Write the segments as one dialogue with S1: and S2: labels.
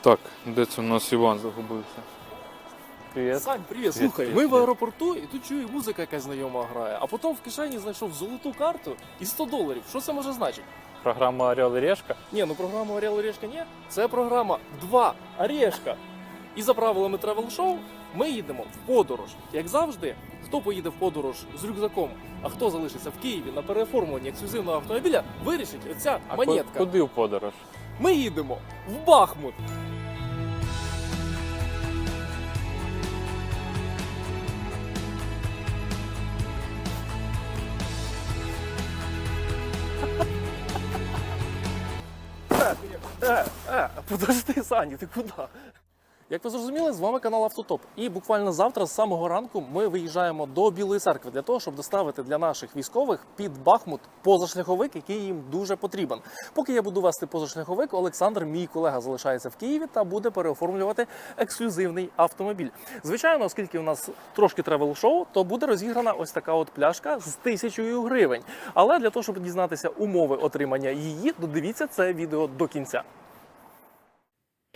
S1: Так, де це у нас Іван загубився? Привіт.
S2: Сань, привіт, слухай, ми в аеропорту і тут чую, музика якась знайома грає, а потім в кишені знайшов золоту карту і 100 доларів. Що це може значити?
S1: Програма Орел і Решка.
S2: Ні, ну програма Орел Орешка ні. Це програма 2 Орешка. І за правилами Travel Show ми їдемо в подорож. Як завжди, хто поїде в подорож з рюкзаком, а хто залишиться в Києві на переоформленні ексклюзивного автомобіля, вирішить оця
S1: А
S2: монетка.
S1: куди в подорож?
S2: Ми їдемо в Бахмут. Подожди, Саня, ти куди? Як ви зрозуміли, з вами канал Автотоп. І буквально завтра, з самого ранку, ми виїжджаємо до Білої церкви для того, щоб доставити для наших військових під Бахмут позашляховик, який їм дуже потрібен. Поки я буду вести позашляховик, Олександр, мій колега, залишається в Києві та буде переоформлювати ексклюзивний автомобіль. Звичайно, оскільки у нас трошки тревел-шоу, то буде розіграна ось така от пляшка з тисячою гривень. Але для того, щоб дізнатися умови отримання її, додивіться це відео до кінця.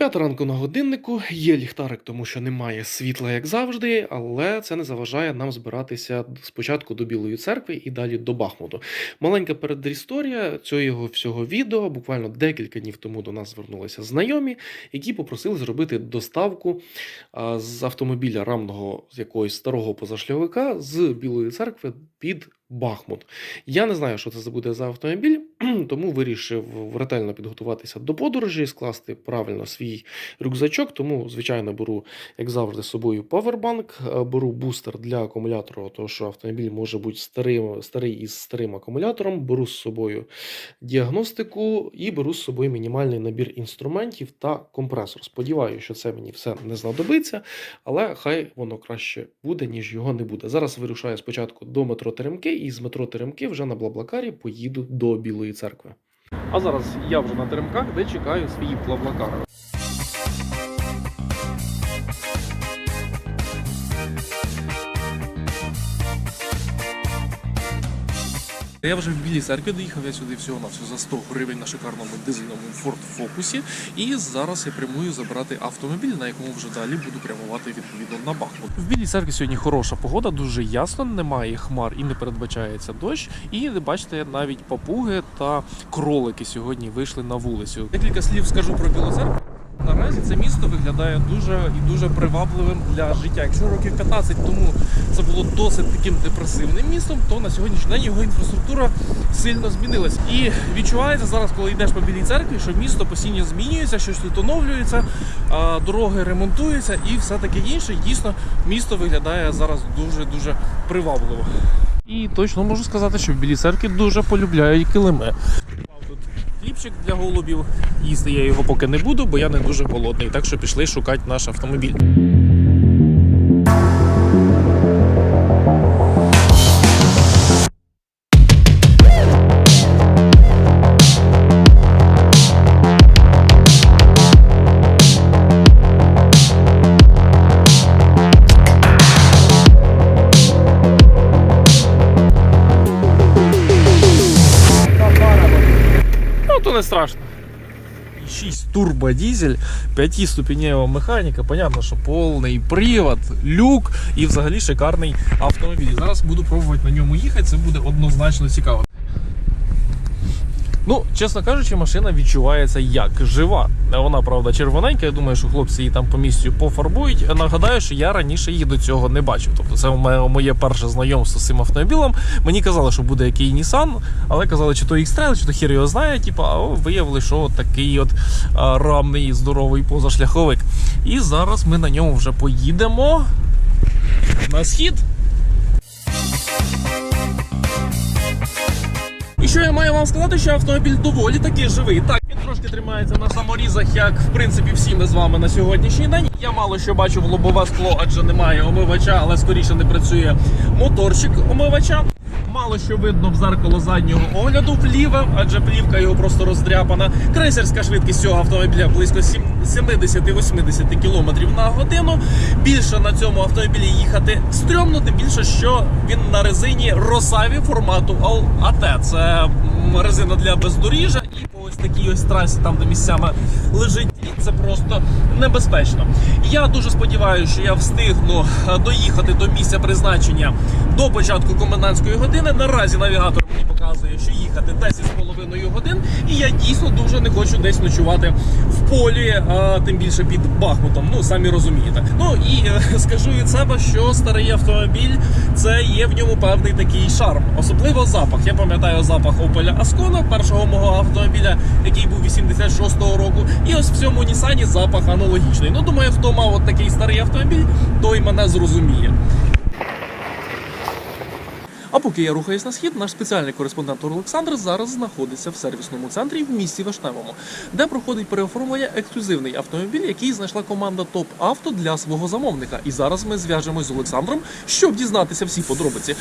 S3: П'ята ранку на годиннику є ліхтарик, тому що немає світла, як завжди, але це не заважає нам збиратися спочатку до Білої церкви і далі до Бахмуту. Маленька передісторія цього всього відео. Буквально декілька днів тому до нас звернулися знайомі, які попросили зробити доставку з автомобіля рамного якогось старого позашляховика з Білої церкви під Бахмут. Я не знаю, що це буде за автомобіль, тому вирішив ретельно підготуватися до подорожі, скласти правильно свій рюкзачок. Тому, звичайно, беру, як завжди, з собою павербанк, е, беру бустер для акумулятора, тому що автомобіль може бути старим, старий із старим акумулятором. Беру з собою діагностику і беру з собою мінімальний набір інструментів та компресор. Сподіваюся, що це мені все не знадобиться, але хай воно краще буде, ніж його не буде. Зараз вирушаю спочатку до метро Теремки, і з метро Теремки вже на Блаблакарі поїду до Білої церкви.
S2: А зараз я вже на теремках, де чекаю свої плавлакари. Я вже в білій церкві доїхав, я сюди всього на всього за 100 гривень на шикарному дизельному Ford Focus. І зараз я прямую забирати автомобіль, на якому вже далі буду прямувати відповідно на Бахмут. В білій церкві сьогодні хороша погода, дуже ясно, немає хмар і не передбачається дощ. І бачите, навіть папуги та кролики сьогодні вийшли на вулицю. Декілька слів скажу про білу церкву. Наразі це місто виглядає дуже і дуже привабливим для життя. Якщо років 15 тому це було досить таким депресивним містом, то на сьогоднішній день його інфраструктура сильно змінилась. І відчувається зараз, коли йдеш по білій церкві, що місто постійно змінюється, щось тут дороги ремонтуються і все таке інше. Дійсно, місто виглядає зараз дуже дуже привабливо. І точно можу сказати, що в білій церкві дуже полюбляють килими. Хлібчик для голубів. Їсти я його поки не буду, бо я не дуже голодний. Так що пішли шукати наш автомобіль. 6 турбодизель, 5-ступенева механіка, понятно, що повний привод, люк і взагалі шикарний автомобіль. Зараз буду пробувати на ньому їхати, це буде однозначно цікаво. Ну, чесно кажучи, машина відчувається як жива. Вона, правда, червоненька. Я думаю, що хлопці її там по місцю пофарбують. Нагадаю, що я раніше її до цього не бачив. Тобто, це моє- перше знайомство з цим автомобілем. Мені казали, що буде який Nissan, але казали, чи то X-Trail, чи то хір його знає. Типу, а виявили, що такий от рамний здоровий позашляховик. І зараз ми на ньому вже поїдемо на схід. І що я маю вам сказати, що автомобіль доволі таки живий. Так, він трошки тримається на саморізах, як в принципі всі ми з вами на сьогоднішній день. Я мало що бачу в лобове скло, адже немає омивача, але скоріше не працює моторчик омивача. Мало що видно в зеркало заднього огляду вліве, адже плівка його просто роздряпана. Крейсерська швидкість цього автомобіля близько 70-80 км на годину. Більше на цьому автомобілі їхати стрьомно, тим більше, що він на резині Росаві формату AT. Це резина для бездоріжжя, і по ось такій ось трасі, там де місцями лежить. Це просто небезпечно. Я дуже сподіваюся, що я встигну е, доїхати до місця призначення до початку комендантської години. Наразі навігатор мені показує, що їхати 10,5 годин, і я дійсно дуже не хочу десь ночувати в полі, а тим більше під Бахмутом. Ну самі розумієте. Ну і е, скажу від себе, що старий автомобіль це є в ньому певний такий шарм, особливо запах. Я пам'ятаю запах Opel Ascona, першого мого автомобіля, який був 86-го року. І ось в цьому Нісані запах аналогічний. Ну думаю, хто мав от такий старий автомобіль, той мене зрозуміє. А поки я рухаюсь на схід, наш спеціальний кореспондент Олександр зараз знаходиться в сервісному центрі в місті Вишневому, де проходить переоформлення ексклюзивний автомобіль, який знайшла команда Топ Авто для свого замовника. І зараз ми зв'яжемось з Олександром, щоб дізнатися всі подробиці.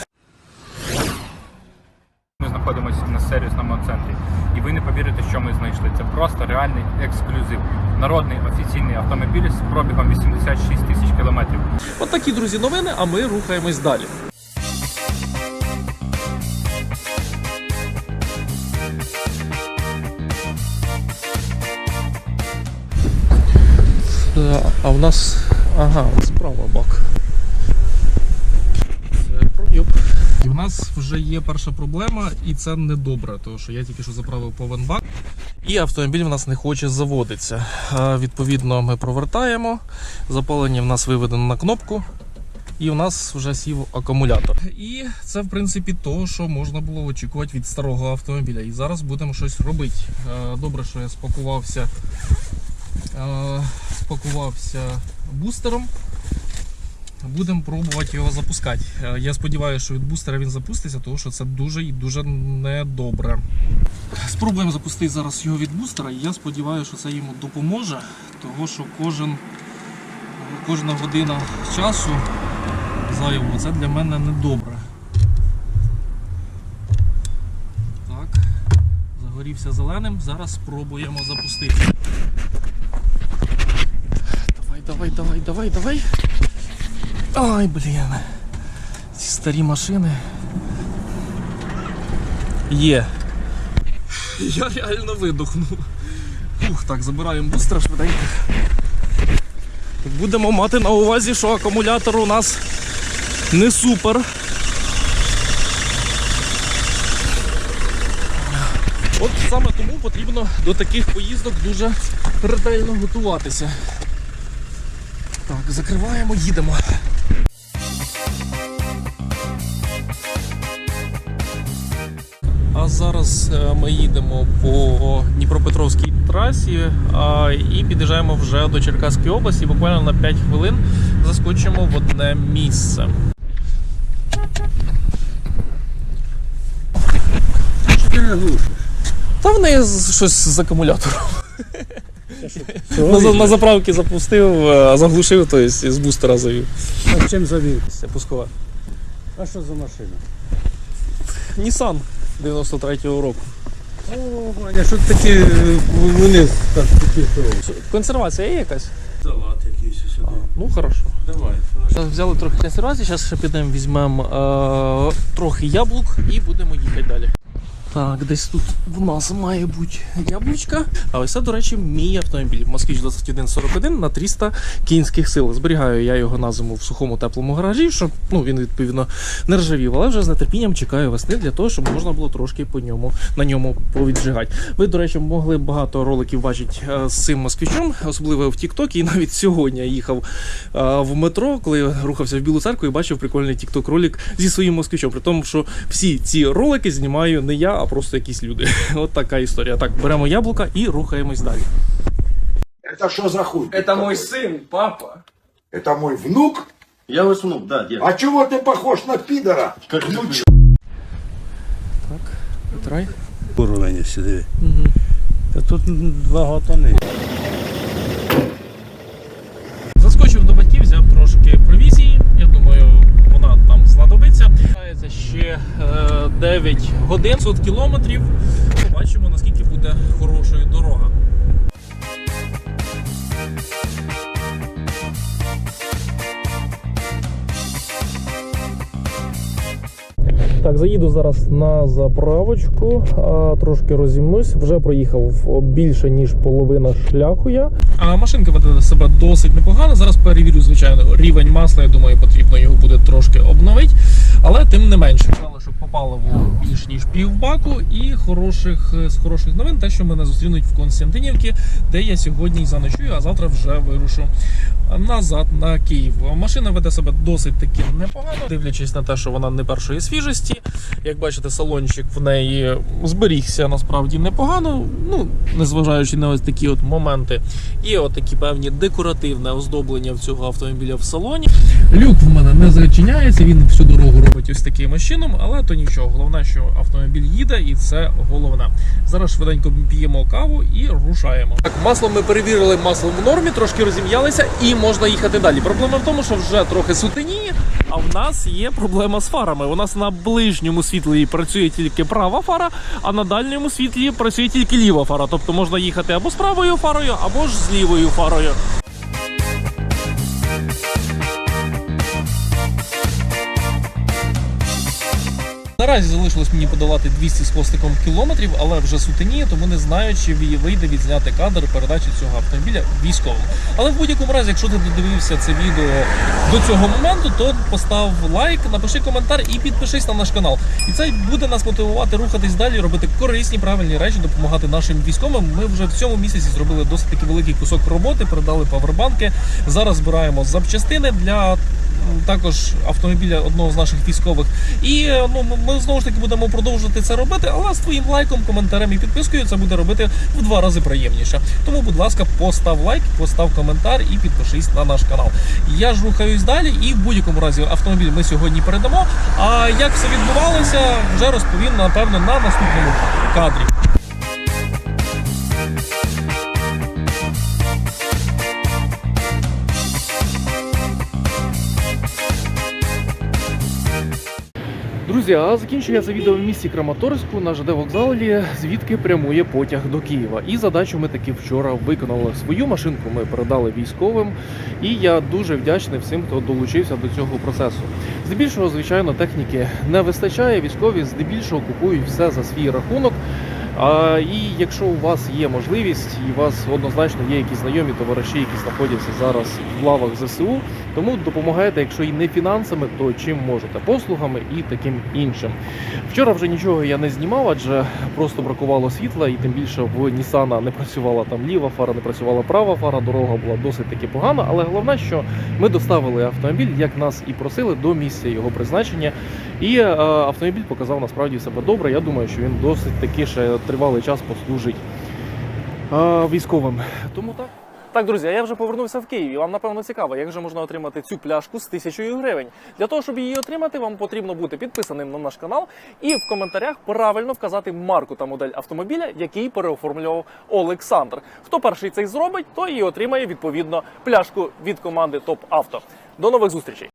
S1: Ми знаходимося на сервісному центрі, і ви не повірите, що ми знайшли. Це просто реальний ексклюзив. Народний офіційний автомобіль з пробігом 86 тисяч кілометрів.
S2: От такі друзі новини. А ми рухаємось далі. А в нас. Ага, справа бак. Це проїб. І в нас вже є перша проблема, і це не добре, тому що я тільки що заправив повен бак, і автомобіль в нас не хоче заводитися. Відповідно, ми провертаємо. Запалення в нас виведено на кнопку. І в нас вже сів акумулятор. І це, в принципі, то, що можна було очікувати від старого автомобіля. І зараз будемо щось робити. Добре, що я спакувався, спакувався бустером. Будемо пробувати його запускати. Е, Я сподіваюся, що від бустера він запуститься, тому що це дуже і дуже недобре. Спробуємо запустити зараз його від бустера, і я сподіваюся, що це йому допоможе, тому що кожен, кожна година часу зайвого це для мене недобре. Так, загорівся зеленим, зараз спробуємо запустити. Давай, давай, давай, давай, давай. Ай, блін. Ці старі машини. Є. Я реально видохнув. Ух, так, забираємо бустера швиденько. Будемо мати на увазі, що акумулятор у нас не супер. От саме тому потрібно до таких поїздок дуже ретельно готуватися. Так, закриваємо, їдемо. Зараз е, ми їдемо по Дніпропетровській трасі і під'їжджаємо вже до Черкаської області. Буквально на 5 хвилин заскочимо в одне місце. Та в неї щось з акумулятором. На, на заправки запустив, а заглушив, тобто з бустера завів.
S4: А чим завів?
S2: Пускова.
S4: А що за машина?
S2: Nissan 93-го року.
S4: О, Ваня, що такі е, вони так такі що?
S2: Консервація є якась?
S4: Салат якийсь сюди.
S2: Ну, хорошо.
S4: Давай.
S2: Зараз взяли трохи консервації, зараз ще підемо візьмемо е, трохи яблук і будемо їхати далі. Так, десь тут в нас має бути яблучка. А ось це, до речі, мій автомобіль. Москвич 2141 на 300 кінських сил. Зберігаю я його на зиму в сухому теплому гаражі, щоб ну, він відповідно не ржавів, але вже з нетерпінням чекаю весни для того, щоб можна було трошки по ньому на ньому повіджигати. Ви, до речі, могли багато роликів бачити е, з цим москвичом, особливо в Тіктокі. І навіть сьогодні я їхав е, в метро, коли рухався в Білу церкву і бачив прикольний тікток ролик зі своїм москвичом. При тому, що всі ці ролики знімаю не я, а просто якісь люди. От така історія. Так, беремо яблука і рухаємось далі.
S5: Это что за хуй?
S6: Это мой сын, папа.
S5: Это мой внук?
S6: Я ваш внук, да, дед.
S5: А чего ты похож на пидора? Как ну чё?
S2: Трай.
S4: Уровень сюди. Та тут два готани.
S2: 9 годин, 100 кілометрів. Так, заїду зараз на заправочку, трошки розімнусь. Вже проїхав більше ніж половина шляху. Я а машинка веде себе досить непогано. Зараз перевірю, звичайно, рівень масла. Я думаю, потрібно його буде трошки обновити. Але тим не менше, сказали, що по паливу більш ніж пів баку, і хороших з хороших новин, те, що мене зустрінуть в Константинівці, де я сьогодні заночую, а завтра вже вирушу назад на Київ. Машина веде себе досить таки непогано, дивлячись на те, що вона не першої свіжості. Як бачите, салончик в неї зберігся насправді непогано. Ну, незважаючи на ось такі от моменти. Є от такі певні декоративне оздоблення в цього автомобіля в салоні. Люк в мене не зачиняється, він всю дорогу робить ось таким чином, але то нічого. Головне, що автомобіль їде, і це головне. Зараз швиденько п'ємо каву і рушаємо. Так, масло ми перевірили, масло в нормі, трошки розім'ялися і можна їхати далі. Проблема в тому, що вже трохи сутеніє, а в нас є проблема з фарами. У нас на ближньому світлі працює тільки права фара, а на дальньому світлі працює тільки ліва фара. Тобто можна їхати або з правою фарою, або ж з лівою фарою. Наразі залишилось мені подолати 200 з хвостиком кілометрів, але вже сутеніє, тому не знаю, чи вийде відзняти кадр передачі цього автомобіля військовим. Але в будь-якому разі, якщо ти додивився це відео до цього моменту, то постав лайк, напиши коментар і підпишись на наш канал. І це буде нас мотивувати рухатись далі, робити корисні правильні речі, допомагати нашим військовим. Ми вже в цьому місяці зробили досить таки великий кусок роботи, передали павербанки. Зараз збираємо запчастини для також автомобіля одного з наших військових. І е, ну ми знову ж таки будемо продовжувати це робити, але з твоїм лайком, коментарем і підпискою це буде робити в два рази приємніше. Тому, будь ласка, постав лайк, постав коментар і підпишись на наш канал. Я ж рухаюсь далі, і в будь-якому разі автомобіль ми сьогодні передамо. А як все відбувалося, вже розповім напевно на наступному кадрі.
S3: Друзі, а закінчую я це відео в місті Краматорську на ЖД вокзалі, звідки прямує потяг до Києва. І задачу ми таки вчора виконали. Свою машинку ми передали військовим, і я дуже вдячний всім, хто долучився до цього процесу. Здебільшого, звичайно, техніки не вистачає. Військові здебільшого купують все за свій рахунок. А, і якщо у вас є можливість, і у вас однозначно є якісь знайомі товариші, які знаходяться зараз в лавах ЗСУ, тому допомагайте, якщо і не фінансами, то чим можете, послугами і таким іншим. Вчора вже нічого я не знімав, адже просто бракувало світла, і тим більше в Нісана не працювала там ліва фара, не працювала права фара. Дорога була досить таки погана. Але головне, що ми доставили автомобіль, як нас і просили, до місця його призначення. І е, автомобіль показав насправді себе добре. Я думаю, що він досить таки ще тривалий час послужить військовим. Тому так.
S2: Так, друзі, я вже повернувся в Київ. І вам напевно цікаво, як же можна отримати цю пляшку з тисячою гривень. Для того, щоб її отримати, вам потрібно бути підписаним на наш канал і в коментарях правильно вказати марку та модель автомобіля, який переоформлював Олександр. Хто перший цей зробить, той і отримає відповідно пляшку від команди Топ Авто. До нових зустрічей!